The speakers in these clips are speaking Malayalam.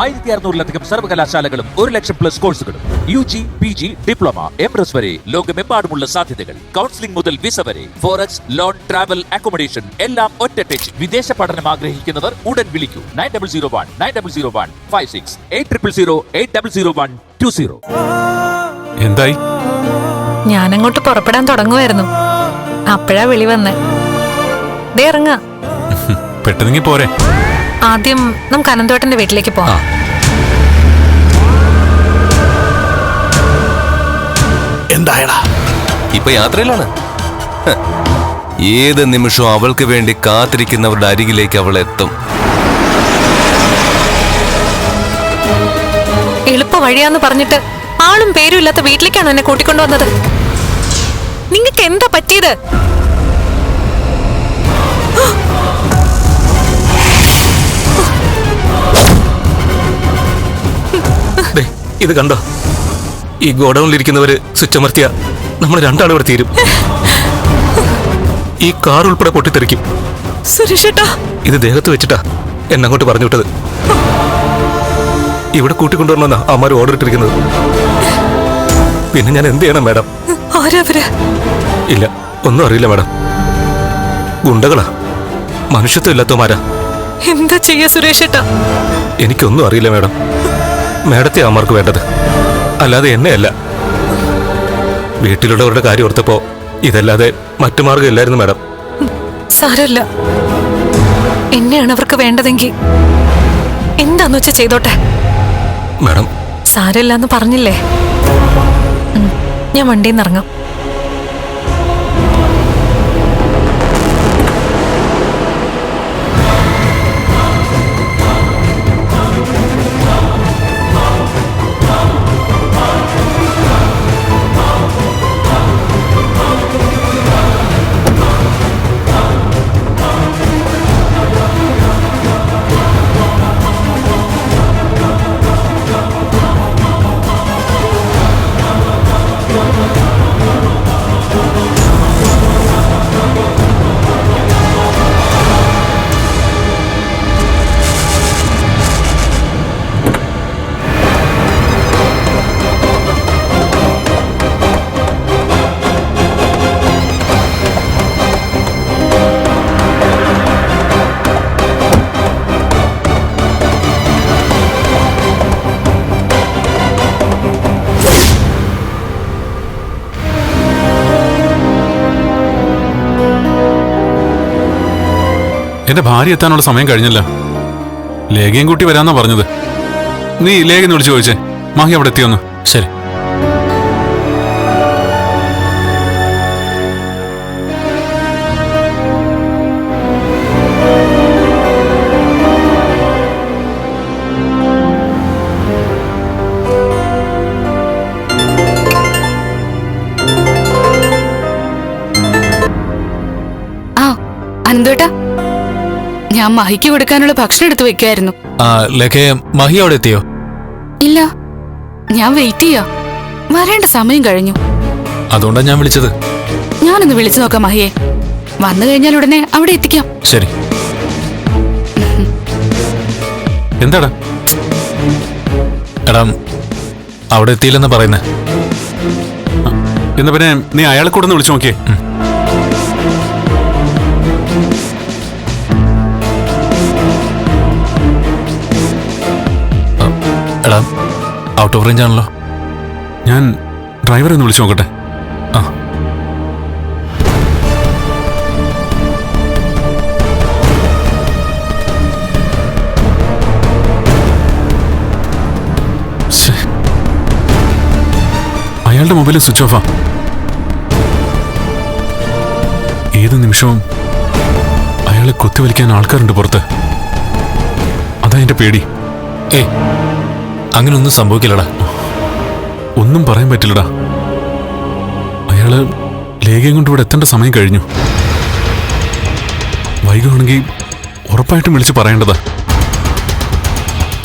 ആയിരത്തി അറുന്നൂറിലധികം സർവകലാശാലകളും ഒരു ലക്ഷം പ്ലസ് കോഴ്സുകളും U G P G diploma M S വരെ ലോകമെമ്പാടുമുള്ള സാധ്യതകൾ. കൗൺസിലിംഗ് മുതൽ വിസ വരെ ഫോറക്സ് ലോൺ ട്രാവൽ അക്കോമഡേഷൻ എല്ലാം ഒറ്റ ടച്ച് വിദേശ പഠനം ആഗ്രഹിക്കുന്നവർ ഉടൻ വിളിക്കൂ. Nine double zero one nine double zero one five six eight triple zero eight double zero one two zero എന്തായി? ഞാനങ്ങോട്ട് പുറപ്പെടാൻ തുടങ്ങുമായിരുന്നു അപ്പോഴാ വിളി വന്നേ. ദേ ഇറങ്ങ. പെട്ടെന്നെങ്കി പോരെ. ആദ്യം നമുക്ക് അനന്തോട്ടന്റെ വീട്ടിലേക്ക് പോവാം. എന്തായടാ? ഇപ്പൊ യാത്രയിലാണ്. ഏത് നിമിഷവും അവൾക്ക് വേണ്ടി കാത്തിരിക്കുന്നവരുടെ അരികിലേക്ക് അവൾ എത്തും. എളുപ്പ വഴിയാന്ന് പറഞ്ഞിട്ട് ആളും പേരും ഇല്ലാത്ത വീട്ടിലേക്കാണ് എന്നെ കൂട്ടിക്കൊണ്ടുവന്നത് നിങ്ങൾക്ക് എന്താ പറ്റിയത്? ഇത് കണ്ടോ? ഈ ഗോഡൌണിലിരിക്കുന്നവര് സ്വിച്ച് അമർത്തിയ നമ്മൾ രണ്ടാളും ഇവിടെ തീരും. ഈ കാർ ഉൾപ്പെടെ പൊട്ടിത്തെറിക്കും. സുരേഷേട്ടാ. ഇത് ദേഹത്ത് വെച്ചിട്ടാ എന്നെ അങ്ങോട്ട് പറഞ്ഞു വിട്ടത്. ഇവിടെ കൂട്ടിക്കൊണ്ടുവരണമെന്നാ അമ്മാർ ഓർഡർ ഇട്ടിരിക്കുന്നത്. പിന്നെ ഞാൻ എന്ത് ചെയ്യണം മാഡം? ഇല്ല ഒന്നും അറിയില്ല മാഡം. ഗുണ്ടകളാ. മനുഷ്യത്വം ഇല്ലാത്തമാരാ എന്താ ചെയ്യാ സുരേഷേട്ടാ? എനിക്കൊന്നും അറിയില്ല മാഡം. മാഡത്തെ അമ്മർക്ക് വേണ്ടത്. അല്ലാതെ എന്നെയല്ല. വീട്ടിലുള്ളവരുടെ കാര്യം ഓർത്തപ്പോ ഇതല്ലാതെ മറ്റു മാർഗം ഇല്ലായിരുന്നു മാഡം. സാരമില്ല എന്നെയാണ് അവർക്ക് വേണ്ടതെങ്കിൽ എന്താന്ന് വെച്ചാ ചെയ്തോട്ടെ? മാഡം. സാരമില്ലെന്ന് പറഞ്ഞില്ലേ? ഉം, ഞാൻ വണ്ടിയിൽ നിന്ന് ഇറങ്ങാം. എന്റെ ഭാര്യ എത്താനുള്ള സമയം കഴിഞ്ഞല്ല. ലേഖയും കൂട്ടി വരാന്നാ പറഞ്ഞത്. നീ ലേഖന്ന് വിളിച്ചു ചോദിച്ചേ. മാഹി അവിടെ എത്തിയൊന്ന്. ശരി. അനന്തേട്ടാ. ഞാൻ മഹിക്ക് കൊടുക്കാനുള്ള ഭക്ഷണം എടുത്തു വെക്കായിരുന്നു. മഹി അവിടെ എത്തിയോ? ഇല്ല. ഞാൻ വെയിറ്റ് ചെയ്യാ. വരേണ്ട സമയം കഴിഞ്ഞു. അതുകൊണ്ടാ ഞാൻ വിളിച്ചത്. ഞാനൊന്ന് വിളിച്ചു നോക്കാം മഹിയെ. വന്നു കഴിഞ്ഞാൽ ഉടനെ അവിടെ എത്തിക്കാം. ശരി. എന്താടാ? എടാ അവിടെ എത്തിയില്ലെന്ന് പറയുന്നേ. എന്നാ പിന്നെ നീ അയാളെ കൂടെ ഒന്ന് വിളിച്ചു നോക്കിയേ. എടാ ഔട്ട് ഓഫ് റേഞ്ച് ആണല്ലോ. ഞാൻ ഡ്രൈവറെ ഒന്ന് വിളിച്ചു നോക്കട്ടെ. ആ. ശ്ശേ. അയാളുടെ മൊബൈൽ സ്വിച്ച് ഓഫാ ഏത് നിമിഷവും അയാളെ കൊത്തിവലിക്കാൻ ആൾക്കാരുണ്ട് പുറത്ത്. അതാ എന്റെ പേടി. ഏയ് അങ്ങനൊന്നും സംഭവിക്കില്ലടാ. ഒന്നും പറയാൻ പറ്റില്ലടാ. അയാൾ ലേഖയും കൊണ്ട് ഇവിടെ എത്തേണ്ട സമയം കഴിഞ്ഞു. വൈകുവാണെങ്കിൽ ഉറപ്പായിട്ടും വിളിച്ച് പറയേണ്ടതാ.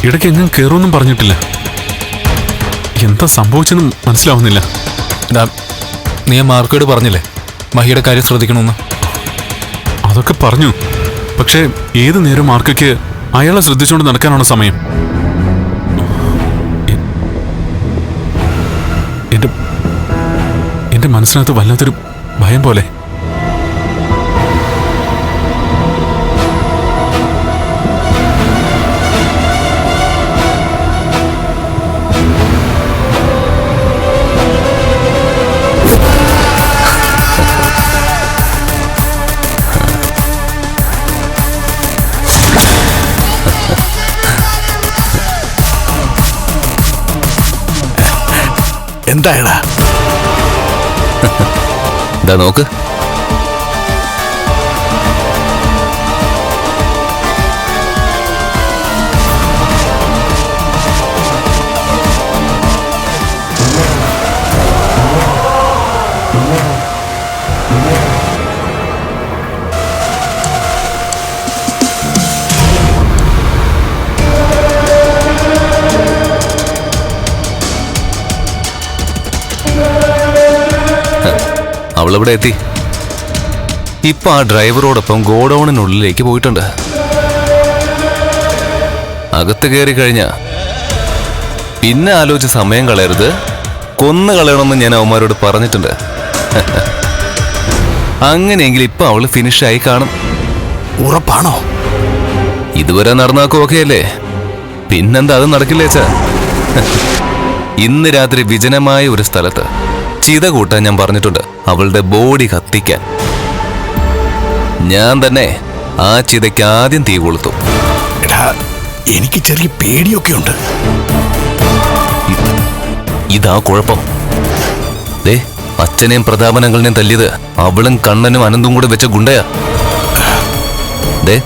ഇടയ്ക്ക് എങ്ങനെ കയറുമെന്നും പറഞ്ഞിട്ടില്ല. എന്താ സംഭവിച്ചെന്നും മനസ്സിലാവുന്നില്ല. നീ മാർക്കോട് പറഞ്ഞില്ലേ? മഹിയുടെ കാര്യം ശ്രദ്ധിക്കണമെന്ന്. അതൊക്കെ പറഞ്ഞു. പക്ഷേ ഏത് നേരം മാർക്കയ്ക്ക് അയാളെ ശ്രദ്ധിച്ചുകൊണ്ട് നടക്കാനാണ് സമയം? മനസ്സിനകത്ത് വല്ലാത്തൊരു ഭയം പോലെ. എന്തായടാ ഇതാ നോക്ക്. അവളിവിടെ എത്തി. ഇപ്പൊ ആ ഡ്രൈവറോടൊപ്പം ഗോഡൌണിനുള്ളിലേക്ക് പോയിട്ടുണ്ട്. അകത്ത് കയറി കഴിഞ്ഞ. പിന്നെ ആലോചിച്ച് സമയം കളയരുത്. കൊന്നു കളയണമെന്ന് ഞാൻ അവന്മാരോട് പറഞ്ഞിട്ടുണ്ട്. അങ്ങനെയെങ്കിൽ ഇപ്പൊ അവൾ ഫിനിഷായി കാണും. ഉറപ്പാണോ? ഇതുവരെ നടന്നാക്കും ഓക്കെ അല്ലേ പിന്നെന്താ അത് നടക്കില്ലേ ഇന്ന് രാത്രി വിജനമായ ഒരു സ്ഥലത്ത്. ചിത കൂട്ടാൻ ഞാൻ പറഞ്ഞിട്ടുണ്ട്. അവളുടെ ബോഡി കത്തിക്കാൻ. ഞാൻ തന്നെ ആ ചിതയ്ക്ക് ആദ്യം തീ കൊളുത്തും. എടാ എനിക്ക് ചെറിയ പേടിയൊക്കെ ഉണ്ട്. ഇതാ കുഴപ്പം. ദേ അച്ഛനെയും പ്രതാപനങ്ങളിനെയും തല്ലിയത് അവളും കണ്ണനും അനന്തും കൂടെ വെച്ച ഗുണ്ടയാ. ദേ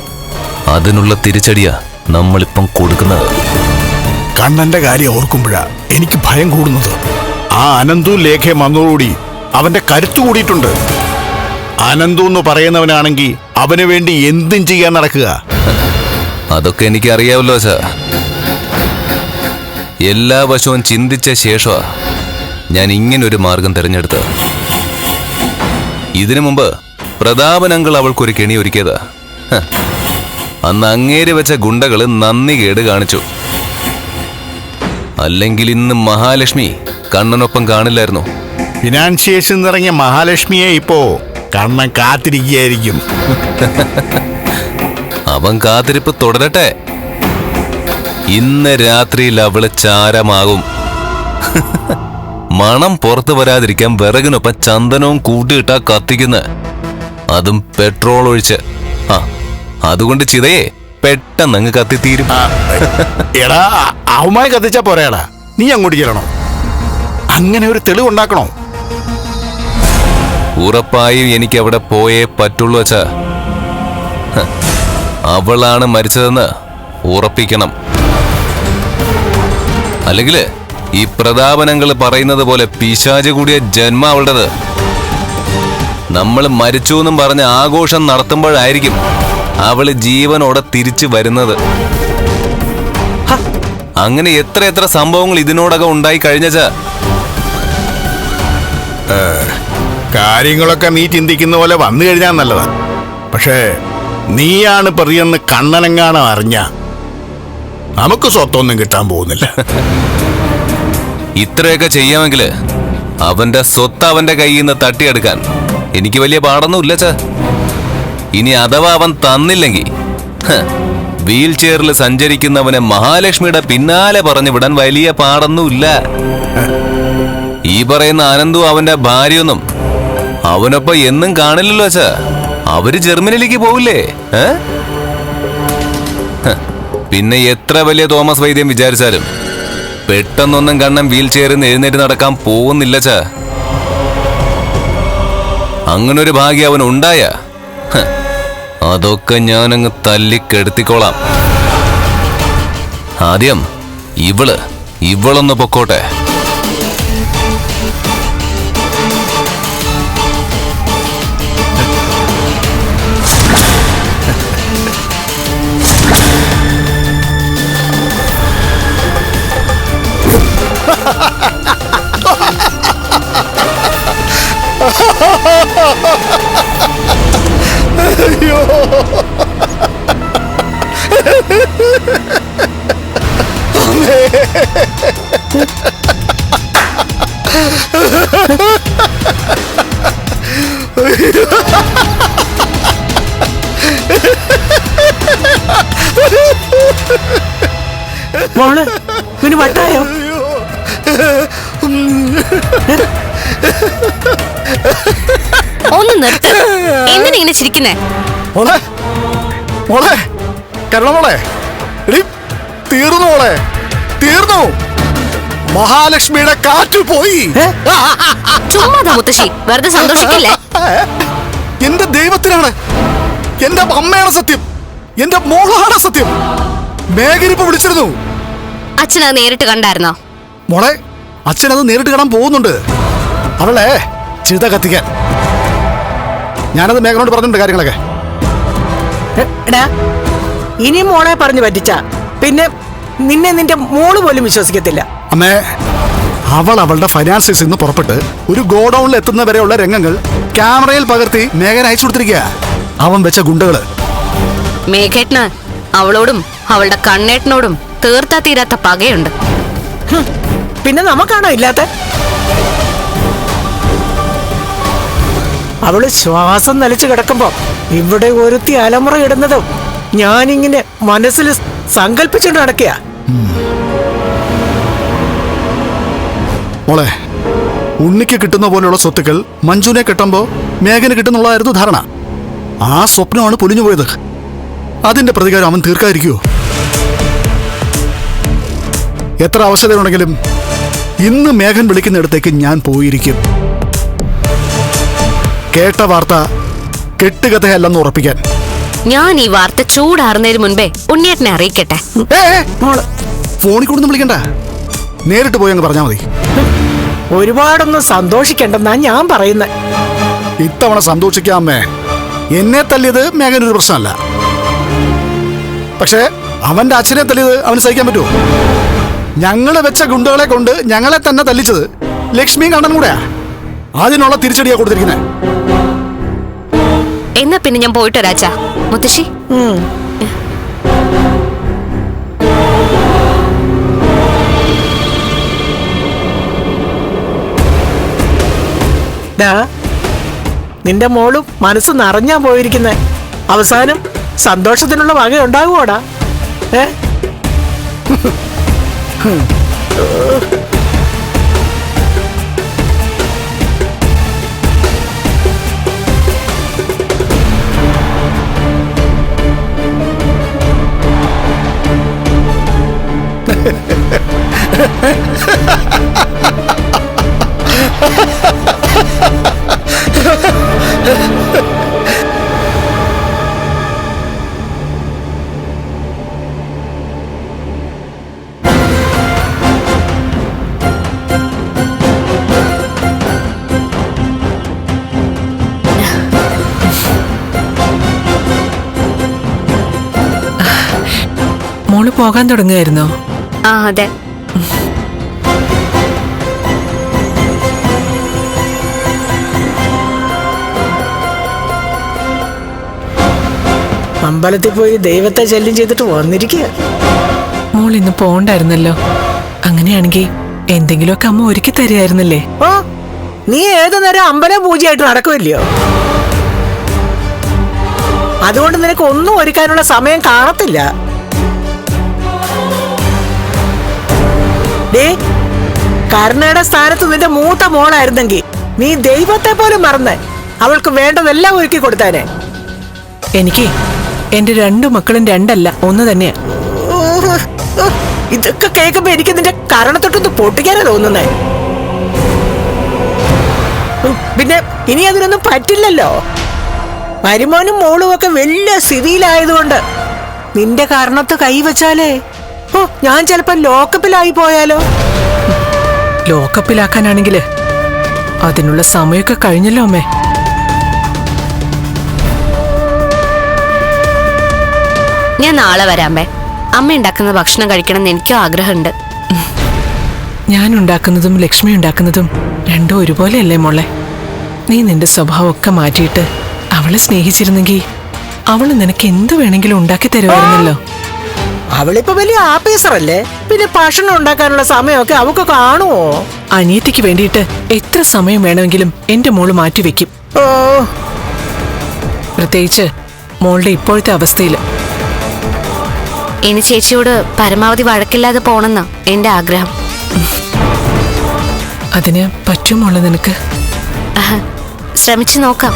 അതിനുള്ള തിരിച്ചടിയാ നമ്മളിപ്പം കൊടുക്കുന്നത്. കണ്ണന്റെ കാര്യം ഓർക്കുമ്പോഴാ എനിക്ക് ഭയം കൂടുന്നത്. ആ അനന്തു ലേഖ വന്നതോടുകൂടി അവന്റെ കരുത്തു കൂടിയിട്ടുണ്ട്. അനന്തു എന്ന് പറയുന്നവനാണെങ്കിൽ അവന് വേണ്ടി എന്തും ചെയ്യാൻ നടക്കുക. അതൊക്കെ എനിക്ക് അറിയാമല്ലോ സാ എല്ലാ വശവും ചിന്തിച്ച ശേഷമാ ഞാൻ ഇങ്ങനൊരു മാർഗം തിരഞ്ഞെടുത്തത്. ഇതിനു മുമ്പ് പ്രതാപനങ്ങൾ അവൾക്കൊരു കെണി ഒരുക്കിയതാ. അന്ന് അങ്ങേര് വെച്ച ഗുണ്ടകൾ നന്ദി കേട് കാണിച്ചു. അല്ലെങ്കിൽ ഇന്ന് മഹാലക്ഷ്മി കണ്ണനൊപ്പം കാണില്ലായിരുന്നു? ഫിനാൻഷ്യേഷൻ നിന്നിറങ്ങിയ മഹാലക്ഷ്മിയെ ഇപ്പോ കണ്ണൻ കാത്തിരിക്കുകയായിരിക്കും. അവൻ കാത്തിരിപ്പ് തുടരട്ടെ. ഇന്ന് രാത്രിയിൽ അവൾ ചാരമാകും. മണം പുറത്തു വരാതിരിക്കാൻ വിറകിനൊപ്പം ചന്ദനവും കൂട്ടിയിട്ടാ കത്തിക്കുന്ന. അതും പെട്രോൾ ഒഴിച്ച്. ആ അതുകൊണ്ട് ചിതയെ പെട്ടെന്ന് അങ്ങ് കത്തിത്തീരും എടാ അവമായി കത്തിച്ചാ പോരാടാ. നീ അങ്ങോട്ട് ചെല്ലണം? അങ്ങനെ ഒരു തെളിവുണ്ടാക്കണോ ഉറപ്പായും എനിക്ക് അവിടെ പോയേ പറ്റുള്ളൂ അച്ഛ. അവളാണ് മരിച്ചതെന്ന് ഉറപ്പിക്കണം. അല്ലെങ്കിൽ ഈ പ്രതാപനങ്ങൾ പറയുന്നത് പോലെ പിശാച് കൂടിയ ജന്മ അവളുടേത്. നമ്മൾ മരിച്ചു എന്നും പറഞ്ഞ് ആഘോഷം നടത്തുമ്പോഴായിരിക്കും അവൾ ജീവനോടെ തിരിച്ചു വരുന്നത്. അങ്ങനെ എത്ര എത്ര സംഭവങ്ങൾ ഇതിനോടകം ഉണ്ടായി കഴിഞ്ഞച്ചാ കാര്യങ്ങളൊക്കെ നീ ചിന്തിക്കുന്ന പോലെ വന്നു കഴിഞ്ഞാൽ നല്ലതാ. പക്ഷേ നീയാണ് പറയുന്ന കണ്ണനെങ്ങാനും അറിഞ്ഞ നമുക്ക് സ്വത്തൊന്നും കിട്ടാൻ പോകുന്നില്ല. ഇത്രയൊക്കെ ചെയ്യാമെങ്കിൽ അവന്റെ സ്വത്ത് അവന്റെ കയ്യിൽ നിന്ന് തട്ടിയെടുക്കാൻ എനിക്ക് വലിയ പാടൊന്നുമില്ല ചാ ഇനി അഥവാ അവൻ തന്നില്ലെങ്കിൽ വീൽ ചെയറിൽ സഞ്ചരിക്കുന്നവനെ മഹാലക്ഷ്മിയുടെ പിന്നാലെ പറഞ്ഞു വിടാൻ വലിയ പാടൊന്നുമില്ല. ഈ പറയുന്ന ആനന്ദു അവന്റെ ഭാര്യയൊന്നും അവനൊപ്പം എന്നും കാണില്ലല്ലോ അച്ഛാ. അവർ ജർമ്മനിയിലേക്ക് പോവില്ലേ? പിന്നെ എത്ര വലിയ തോമസ് വൈദ്യം വിചാരിച്ചാലും പെട്ടെന്നൊന്നും കണ്ണൻ വീൽ ചെയറിൽ നിന്ന് എഴുന്നേറ്റ് നടക്കാൻ പോകുന്നില്ല ചാ അങ്ങനൊരു ഭാഗ്യം അവൻ ഉണ്ടായ. അതൊക്കെ ഞാനങ്ങ് തല്ലിക്കെടുത്തിക്കോളാം. ആദ്യം ഇവൾ ഇവളൊന്ന് പൊക്കോട്ടെ. മോൾ പിന്നെ വട്ടായോ? ഒന്ന് നിർത്ത്. എങ്ങനെ ഇങ്ങനെ ചിരിക്കുന്നേ? മോളെ കേരള മോളെ എടി തീർന്നു മോളെ തീർന്നു. മഹാലക്ഷ്മിയുടെ കാറ്റ് പോയി. ചുമ്മാതാ മുത്തശ്ശി വെറുതെ സന്തോഷിക്കില്ലേ? എന്റെ ദൈവത്തിനാണ് എന്റെ അമ്മയാണ് സത്യം എന്റെ മോളാണ് സത്യം. മേഘരിപ്പ് വിളിച്ചിരുന്നു. അച്ഛനത് നേരിട്ട് കണ്ടായിരുന്നോ? മോളെ അച്ഛനത് നേരിട്ട് കാണാൻ പോകുന്നുണ്ട്. അവളെ ചിത കത്തിക്കാൻ ഞാനത് മേഘനോട് പറഞ്ഞിട്ടുണ്ട് കാര്യങ്ങളൊക്കെ. എടാ ഇനി മോളെ പറഞ്ഞു പറ്റിച്ച പിന്നെ നിന്നെ നിന്റെ മോൾ പോലും വിശ്വസിക്കത്തില്ല. അമ്മേ അവൾ അവളുടെ ഫൈനാൻസിൽ നിന്ന് പുറപ്പെട്ട് ഒരു ഗോഡൌണിൽ എത്തുന്നവരെയുള്ള രംഗങ്ങൾ ക്യാമറയിൽ പകർത്തി മേഘൻ അയച്ചു കൊടുത്തിരിക്കുക അവൻ വെച്ച ഗുണ്ടകൾ. മേഘേട്ടന് അവളോടും അവളുടെ കണ്ണേട്ടനോടും തീർത്താ തീരാത്ത പകയുണ്ട്. പിന്നെ നമുക്കാണോ ഇല്ലാത്ത? അവൾ ശ്വാസം നലിച്ചു കിടക്കുമ്പോ ഇവിടെ ഒരുത്തി അലമുറ ഇടുന്നതും ഞാനിങ്ങനെ മനസ്സിൽ സങ്കല്പിച്ചുകൊണ്ട് നടക്കുക മോളെ ഉണ്ണിക്ക് കിട്ടുന്ന പോലെയുള്ള സ്വത്തുക്കൾ മഞ്ജുവിനെ കിട്ടുമ്പോ മേഘന് കിട്ടുന്നുള്ളതായിരുന്നു ധാരണ. ആ സ്വപ്നമാണ് പൊലിഞ്ഞു പോയത്. അതിന്റെ പ്രതികാരം അവൻ തീർക്കാതിരിക്കുവോ? എത്ര അവശതയുണ്ടെങ്കിലും ഇന്ന് മേഘൻ വിളിക്കുന്നിടത്തേക്ക് ഞാൻ പോയിരിക്കും. കേട്ട വാർത്ത കെട്ടുകഥയല്ലെന്ന് ഉറപ്പിക്കാൻ. ഞാൻ ഈ വാർത്ത ചൂടാറുന്നതിന് മുൻപേ ഉണ്ണിയേട്ടനെ അറിയിക്കട്ടെ. ഫോണിൽ കൂടെ വിളിക്കണ്ട. നേരിട്ട് പോയി അങ്ങ് പറഞ്ഞാൽ മതി. ഒരുപാടൊന്നും സന്തോഷിക്കണ്ടെന്നാ ഞാൻ പറയുന്നത് ഇത്തവണ സന്തോഷിക്കാമേ എന്നെ തല്ലിയത് മേഘൻ ഒരു പ്രശ്നമല്ല. പക്ഷേ അവന്റെ അച്ഛനെ തല്ലിയത് അവന് സഹിക്കാൻ പറ്റുമോ? ഞങ്ങൾ വെച്ച ഗുണ്ടകളെ കൊണ്ട് ഞങ്ങളെ തന്നെ തല്ലിച്ചത് ലക്ഷ്മി കണ്ണൻ കൂടെയാ. അതിനുള്ള തിരിച്ചടിയാ കൊടുത്തിരിക്കുന്നത് എന്നാ പിന്നെ ഞാൻ പോയിട്ട് വരാച്ചാ. മുത്തശ്ശി? നിന്റെ മോളും മനസ്സ് നിറഞ്ഞാ പോയിരിക്കുന്നെ. അവസാനം സന്തോഷത്തിനുള്ള വക ഉണ്ടാകുവോടാ ഏ? പോകാൻ തുടങ്ങുമായിരുന്നോ ആ അതെ. അമ്പലത്തിൽ പോയി ദൈവത്തെ ശല്യം ചെയ്തിട്ട് വന്നിരിക്കുക മോൾ ഇന്ന് പോണ്ടായിരുന്നല്ലോ. അങ്ങനെയാണെങ്കിൽ എന്തെങ്കിലുമൊക്കെ അമ്മ ഒരുക്കി തരുമായിരുന്നില്ലേ ഓ നീ ഏത് നേരം അമ്പലം പൂജയായിട്ട് നടക്കുമല്ലയോ അതുകൊണ്ട് നിനക്ക് ഒന്നും ഒരുക്കാനുള്ള സമയം കാണത്തില്ല. ഡേ കരുണയുടെ സ്ഥാനത്ത് നിന്റെ മൂത്ത മോളായിരുന്നെങ്കിൽ നീ ദൈവത്തെ പോലും മറന്ന് അവൾക്ക് വേണ്ടതെല്ലാം ഒരുക്കി കൊടുത്താനെ. എനിക്ക് എന്റെ രണ്ടു മക്കളും രണ്ടല്ല ഒന്ന് തന്നെയാ. ഇതൊക്കെ കേൾക്കുമ്പോ എനിക്ക് നിന്റെ കരണത്തൊട്ടൊന്ന് പൊട്ടിക്കാനാ തോന്നുന്നേ. പിന്നെ ഇനി അതിനൊന്നും പറ്റില്ലല്ലോ. മരുമോനും മോളും ഒക്കെ വലിയ സ്ഥിതിയിലായതുകൊണ്ട് നിന്റെ കാരണത്ത് കൈവച്ചാലേ ഓ ഞാൻ ചിലപ്പോ ലോക്കപ്പിലായി പോയാലോ? ലോക്കപ്പിലാക്കാനാണെങ്കിൽ അതിനുള്ള സമയമൊക്കെ കഴിഞ്ഞല്ലോ അമ്മേ. ഞാൻ നാളെ വരാമേ അമ്മ. ഉണ്ടാക്കുന്ന ഭക്ഷണം കഴിക്കണം എന്ന് എനിക്കും ആഗ്രഹമുണ്ട്. ഞാൻ ഉണ്ടാക്കുന്നതും ലക്ഷ്മി ഉണ്ടാക്കുന്നതും രണ്ടും ഒരുപോലെയല്ലേ മോളെ? നീ നിന്റെ സ്വഭാവമൊക്കെ മാറ്റിയിട്ട് അവളെ സ്നേഹിച്ചിരുന്നെങ്കിൽ അവൾ നിനക്ക് എന്ത് വേണമെങ്കിലും ഉണ്ടാക്കി തരുമായിരുന്നല്ലോ. അവളിപ്പോ വലിയ ആപേസറല്ലേ പിന്നെ ഭക്ഷണം ഉണ്ടാക്കാനുള്ള സമയമൊക്കെ അവക്ക് കാണുമോ അനിയത്തിക്ക് വേണ്ടിയിട്ട് എത്ര സമയം വേണമെങ്കിലും എന്റെ മോൾ മാറ്റിവെക്കും ഓ. പ്രത്യേകിച്ച് മോളുടെ ഇപ്പോഴത്തെ അവസ്ഥയിൽ ഇനി ചേച്ചിയോട് പരമാവധി വഴക്കില്ലാതെ പോണെന്നാ എന്റെ ആഗ്രഹം. അതിന് പറ്റുമോൾ നിനക്ക്? ആഹ്, ശ്രമിച്ചു നോക്കാം.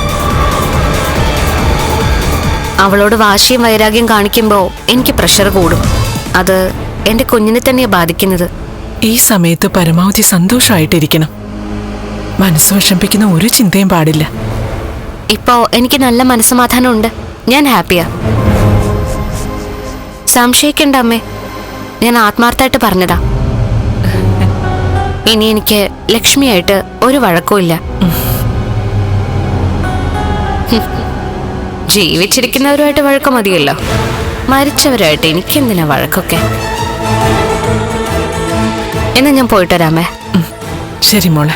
അവളോട് വാശിയും വൈരാഗ്യം കാണിക്കുമ്പോൾ എനിക്ക് പ്രഷർ കൂടും. അത് എന്റെ കുഞ്ഞിനെ തന്നെയാ ബാധിക്കുന്നത്. ഈ സമയത്ത് പരമാവധി സന്തോഷമായിട്ടിരിക്കണം. മനസ്സ് വിഷമിപ്പിക്കുന്ന ഒരു ചിന്തയും പാടില്ല. ഇപ്പോ എനിക്ക് നല്ല മനസ്സമാധാനം ഉണ്ട് ഞാൻ ഹാപ്പിയാ. സംശയിക്കണ്ട അമ്മേ. ഞാൻ ആത്മാർത്ഥമായിട്ട് പറഞ്ഞതാ. ഇനി എനിക്ക് ലക്ഷ്മിയായിട്ട് ഒരു വഴക്കുമില്ല. ജീവിച്ചിരിക്കുന്നവരുമായിട്ട് വഴക്കം മതിയല്ലോ. മരിച്ചവരായിട്ട് എനിക്കെന്തിനാ വഴക്കൊക്കെ? എന്നാ ഞാൻ പോയിട്ട് വരാമേ. ശരി മോളെ.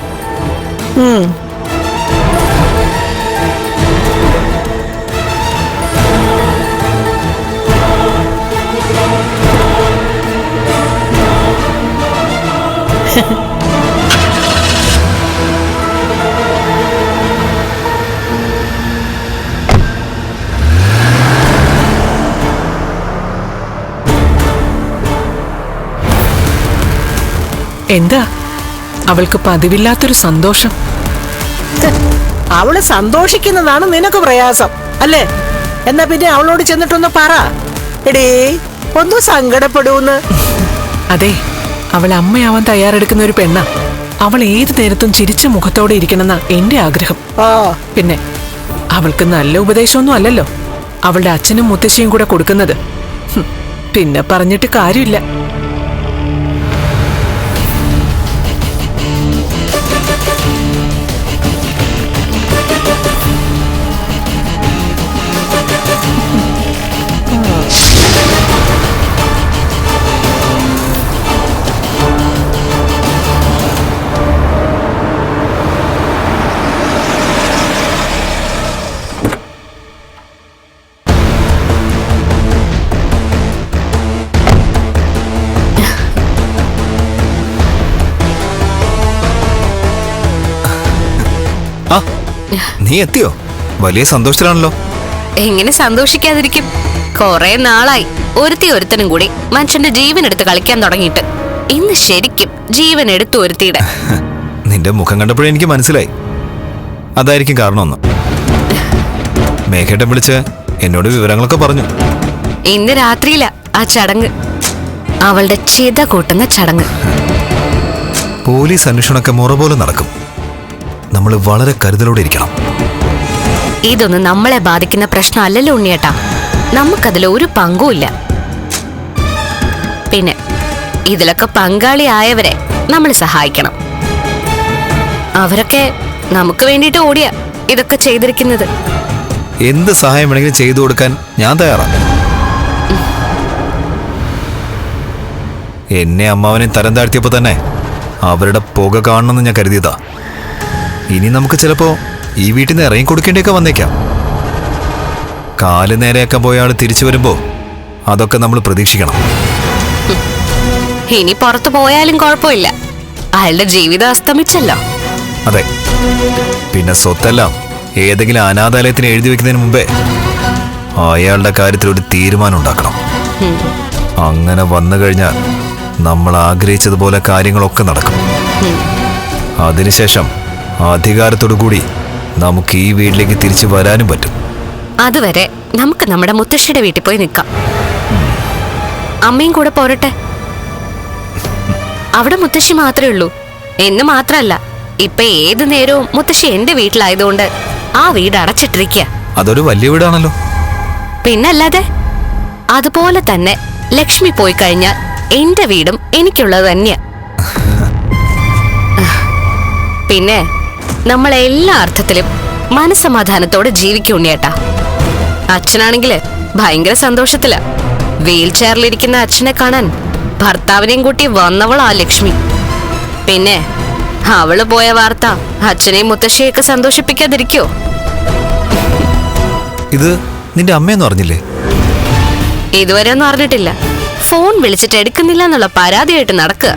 എന്താ? അവൾക്ക് പതിവില്ലാത്തൊരു സന്തോഷം. അവൾ സന്തോഷിക്കുന്നതാണ് നിനക്ക് പ്രയാസം അല്ലേ? എന്നാ പിന്നെ അവളോട് ചെന്നിട്ടൊന്ന് പറ. എടേ ഒന്ന് സങ്കടപ്പെടൂന്ന് അതെ അവൾ അമ്മയാവാൻ തയ്യാറെടുക്കുന്ന ഒരു പെണ്ണ. അവൾ ഏത് നേരത്തും ചിരിച്ച മുഖത്തോടെ ഇരിക്കണമെന്ന എന്റെ ആഗ്രഹം. പിന്നെ അവൾക്ക് നല്ല ഉപദേശമൊന്നും അല്ലല്ലോ. അവളുടെ അച്ഛനും മുത്തശ്ശിയും കൂടെ കൊടുക്കുന്നത്. പിന്നെ പറഞ്ഞിട്ട് കാര്യമില്ല. നീ എത്തിയോ? വലിയ സന്തോഷത്തിലാണല്ലോ. എങ്ങനെ സന്തോഷിക്കാതിരിക്കും? കൊറേ നാളായി. ഒരുത്തി ഒരുത്തനും കൂടി മനുഷ്യന്റെ ജീവൻ എടുത്ത് കളിക്കാൻ തുടങ്ങിയിട്ട്. ഇന്ന് ശരിക്കും ജീവൻ എടുത്തു ഒരുത്തിയുടെ. നിന്റെ മുഖം കണ്ടപ്പോഴേ എനിക്ക് മനസ്സിലായി. അതായിരിക്കും കാരണമൊന്നും മേഘേട്ടൻ വിളിച്ച് എന്നോട് വിവരങ്ങളൊക്കെ പറഞ്ഞു. ഇന്ന് രാത്രിയില ആ ചടങ്ങ്. അവളുടെ ചിത കൂട്ടുന്ന ചടങ്ങ്. പോലീസ് അന്വേഷണമൊക്കെ മുറ പോലെ നടക്കും. നമ്മൾ വളരെ കരുതലോടെ ഇരിക്കണം. ഇതൊന്നും നമ്മളെ ബാധിക്കുന്ന പ്രശ്നമല്ലല്ലോ ഉണ്ണിയേട്ടാ. നമുക്കതിൽ ഒരു പങ്കുമില്ല പിന്നെ ഇതിലൊക്കെ പങ്കാളിയായവരെ നമ്മൾ സഹായിക്കണം. അവരൊക്കെ നമുക്ക് വേണ്ടിയിട്ട് ഓടിയ ഇതൊക്കെ ചെയ്തിരിക്കുന്നത്. എന്ത് സഹായം വേണമെങ്കിലും ചെയ്തു കൊടുക്കാൻ ഞാൻ തയ്യാറാണ്. എന്നെ അമ്മാവനെ തരം താഴ്ത്തിയപ്പോൾ തന്നെ അവരുടെ പുക കാണണമെന്ന് ഞാൻ കരുതിയതാ. ഇനി നമുക്ക് ചിലപ്പോ ഈ വീട്ടിൽ നിന്ന് ഇറങ്ങി കൊടുക്കേണ്ടിയൊക്കെ വന്നേക്കാം. കാൽ നേരെയൊക്കെ പോയ ആൾ തിരിച്ചു വരുമ്പോ അതൊക്കെ നമ്മൾ പ്രതീക്ഷിക്കണം. ഇനി പുറത്തു പോയാലും കുഴപ്പമില്ല. അയാളുടെ ജീവിതം അസ്തമിച്ചല്ലോ. അതെ. പിന്നെ സ്വത്തെല്ലാം ഏതെങ്കിലും അനാഥാലയത്തിന് എഴുതി വെക്കുന്നതിന് മുമ്പേ അയാളുടെ കാര്യത്തിൽ ഒരു തീരുമാനം ഉണ്ടാക്കണം. അങ്ങനെ വന്നു കഴിഞ്ഞാൽ നമ്മൾ ആഗ്രഹിച്ചതുപോലെ കാര്യങ്ങളൊക്കെ നടക്കും. അതിനുശേഷം അധികാരത്തോടു കൂടി നമുക്ക് ഈ വീട്ടിലേക്ക് തിരിച്ചു വരാനും പറ്റും. അതുവരെ നമുക്ക് നമ്മുടെ മുത്തശ്ശിയുടെ വീട്ടിൽ പോയി നിൽക്കാം. അമ്മയും കൂടെ പോരട്ടെ. അവിടെ മുത്തശ്ശി മാത്രമേ ഉള്ളൂ. എന്ന് മാത്രല്ല ഇപ്പൊ ഏത് നേരവും മുത്തശ്ശി എന്റെ വീട്ടിലായതുകൊണ്ട് ആ വീട് അടച്ചിട്ടിരിക്കുക അതൊരു വലിയ വീടാണല്ലോ. പിന്നല്ലാതെ അതുപോലെ തന്നെ ലക്ഷ്മി പോയി കഴിഞ്ഞാൽ എന്റെ വീടും എനിക്കുള്ളത് തന്നെയാ. പിന്നെ നമ്മൾ എല്ലാ അർത്ഥത്തിലും മനസമാധാനത്തോടെ ജീവിക്കും ഉണ്ണിയേട്ടാ. അച്ഛനാണെങ്കിൽ ഭയങ്കര സന്തോഷത്തില. വീൽ ചെയറിലിരിക്കുന്ന അച്ഛനെ കാണാൻ ഭർത്താവിനെയും കൂട്ടി വന്നവളാ ലക്ഷ്മി. പിന്നെ അവൾ പോയ വാർത്ത അച്ഛനെയും മുത്തശ്ശിയൊക്കെ സന്തോഷിപ്പിക്കാതിരിക്കോ? ഇത് നിന്റെ അമ്മയെന്ന് പറഞ്ഞില്ലേ ഇതുവരെ ഒന്നും അറിഞ്ഞിട്ടില്ല. ഫോൺ വിളിച്ചിട്ട് എടുക്കുന്നില്ല എന്നുള്ള പരാതിയായിട്ട് നടക്കുക.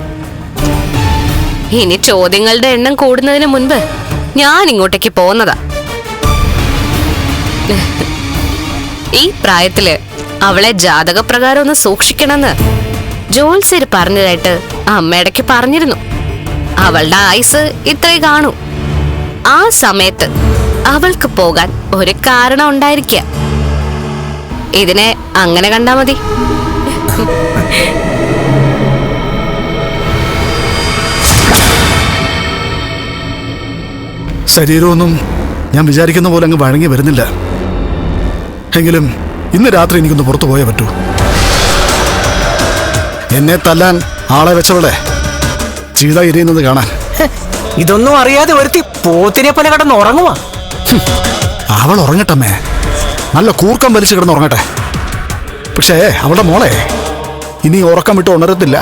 ഇനി ചോദ്യങ്ങളുടെ എണ്ണം കൂടുന്നതിന് മുൻപ് ഞാൻ ഇങ്ങോട്ടേക്ക് പോന്നതാ ഈ പ്രായത്തിൽ അവളെ ജാതകപ്രകാരം ഒന്ന് സൂക്ഷിക്കണമെന്ന് ജോത്സ്യർ പറഞ്ഞതായിട്ട് അമ്മയടയ്ക്ക് പറഞ്ഞിരുന്നു. അവളുടെ ആയുസ് ഇത്രേ കാണൂ. ആ സമയത്ത് അവൾക്ക് പോകാൻ ഒരു കാരണം ഉണ്ടായിരിക്കുക. ഇതിനെ അങ്ങനെ കണ്ടാ മതി. ശരീരമൊന്നും ഞാൻ വിചാരിക്കുന്ന പോലെ അങ്ങ് വഴങ്ങി വരുന്നില്ല. എങ്കിലും ഇന്ന് രാത്രി എനിക്കൊന്ന് പുറത്തു പോയേ പറ്റൂ. എന്നെ തല്ലാൻ ആളെ വെച്ചവളെ ചീത ഇരിയുന്നത് കാണാൻ. ഇതൊന്നും അറിയാതെ ഒരുത്തി പോത്തിനെ പോലെ കിടന്ന് ഉറങ്ങുവാ. അവൾ ഉറങ്ങട്ടമ്മേ. നല്ല കൂർക്കം വലിച്ചു കിടന്ന് ഉറങ്ങട്ടെ. പക്ഷേ അവളുടെ മോളെ ഇനി ഉറക്കം വിട്ട് ഉണരത്തില്ല.